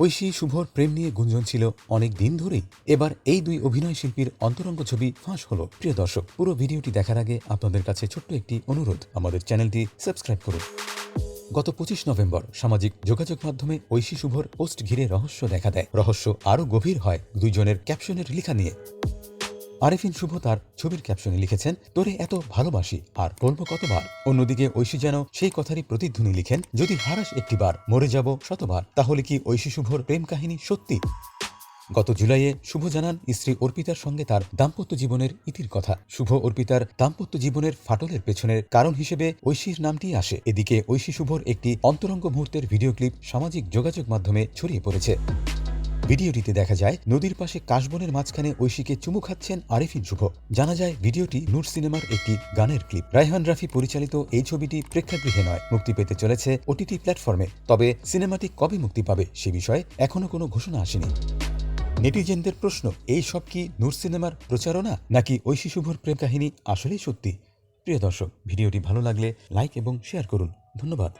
ঐশী, শুভর প্রেম নিয়ে গুঞ্জন ছিল অনেক দিন ধরেই। এবার এই দুই অভিনয় শিল্পীর অন্তরঙ্গ ছবি ফাঁস হলো। প্রিয় দর্শক, পুরো ভিডিওটি দেখার আগে আপনাদের কাছে ছোট্ট একটি অনুরোধ। আমাদের চ্যানেলটি সাবস্ক্রাইব করুন। গত পঁচিশ নভেম্বর সামাজিক যোগাযোগ মাধ্যমে ঐশী, শুভর পোস্ট ঘিরে রহস্য দেখা দেয়। রহস্য আরও গভীর হয় দুইজনের ক্যাপশনের লেখা নিয়ে। আরেফিন শুভ তার ছবির ক্যাপশনে লিখেছেন, তোরে এত ভালোবাসি, আর বলব কতবার? অন্যদিকে ঐশী যেন সেই কথারই প্রতিধ্বনি লিখেন, যদি হারাস একটিবার, মরে যাব শতবার, তাহলে কি ঐশী শুভর প্রেম কাহিনী সত্যি? গত জুলাইয়ে শুভ জানান, স্ত্রী অর্পিতার সঙ্গে তার দাম্পত্য জীবনের ইতির কথা। শুভ অর্পিতার দাম্পত্য জীবনের ফাটলের পেছনের কারণ হিসেবে ঐশীর নামটি আসে। এদিকে ঐশী শুভর একটি অন্তরঙ্গ মুহূর্তের ভিডিও ক্লিপ সামাজিক যোগাযোগ মাধ্যমে ছড়িয়ে পড়েছে। ভিডিওটিতে দেখা যায়, নদীর পাশে কাশবনের মাঝখানে ঐশীকে চুমু খাচ্ছেন আরিফিন শুভ জানা যায়, ভিডিওটি নূর সিনেমার একটি গানের ক্লিপ। রায়হান রাফি পরিচালিত এই ছবিটি প্রেক্ষাগৃহে নয়, মুক্তি পেতে চলেছে ওটিটি প্ল্যাটফর্মে। তবে সিনেমাটি কবে মুক্তি পাবে সে বিষয়ে এখনও কোনো ঘোষণা আসেনি। নেটিজেনদের প্রশ্ন, এই সব কি নূর সিনেমার প্রচারণা, নাকি ঐশী শুভর প্রেম কাহিনী আসলেই সত্যি? প্রিয় দর্শক, ভিডিওটি ভালো লাগলে লাইক এবং শেয়ার করুন। ধন্যবাদ।